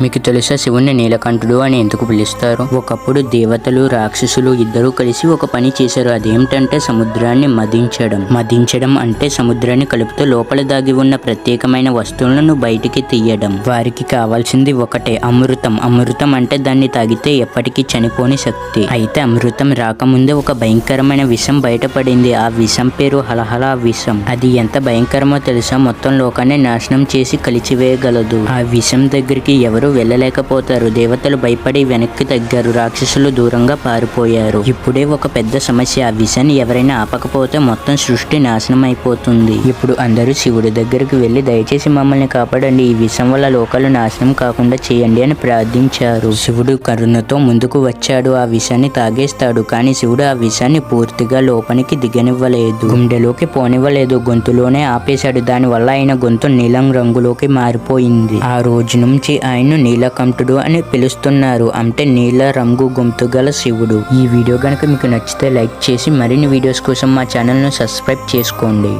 మీకు తెలుసా శివుణ్ణి నీలకంఠుడు అని ఎందుకు పిలుస్తారు? ఒకప్పుడు దేవతలు రాక్షసులు ఇద్దరూ కలిసి ఒక పని చేశారు. అదేమిటంటే సముద్రాన్ని మదించడం. మదించడం అంటే సముద్రాన్ని కలుపుతూ లోపల దాగి ఉన్న ప్రత్యేకమైన వస్తువులను బయటికి తీయడం. వారికి కావాల్సింది ఒకటే అమృతం. అమృతం అంటే దాన్ని తాగితే ఎప్పటికీ చనిపోని శక్తి. అయితే అమృతం రాకముందే ఒక భయంకరమైన విషం బయటపడింది. ఆ విషం పేరు హలహల విషం. అది ఎంత భయంకరమో తెలుసా? మొత్తం లోకాన్ని నాశనం చేసి కలిచివేయగలదు. ఆ విషం దగ్గరికి ఎవరు వెళ్ళలేకపోతారు. దేవతలు భయపడి వెనక్కి తగ్గారు. రాక్షసులు దూరంగా పారిపోయారు. ఇప్పుడే ఒక పెద్ద సమస్య. ఆ విషయాన్ని ఎవరైనా ఆపకపోతే మొత్తం సృష్టి నాశనం అయిపోతుంది ఇప్పుడు అందరూ శివుడి దగ్గరికి వెళ్ళి దయచేసి మమ్మల్ని కాపాడండి. ఈ విషం వల్ల లోకాలు నాశనం కాకుండా చేయండి అని ప్రార్థించారు. శివుడు కరుణతో ముందుకు వచ్చాడు. ఆ విషాన్ని తాగేస్తాడు. కానీ శివుడు ఆ విషాన్ని పూర్తిగా లోపలికి దిగనివ్వలేదు. గుండెలోకి పోనివ్వలేదు. గొంతులోనే ఆపేశాడు. దానివల్ల ఆయన గొంతు నీలం రంగులోకి మారిపోయింది. ఆ రోజు నుంచి ఆయన నీలకంఠుడు అని పిలుస్తున్నారు. అంటే నీల రంగు గొంతు గల శివుడు. ఈ వీడియో కనుక మీకు నచ్చితే లైక్ చేసి మరిన్ని వీడియోస్ కోసం మా ఛానల్ను సబ్స్క్రైబ్ చేసుకోండి.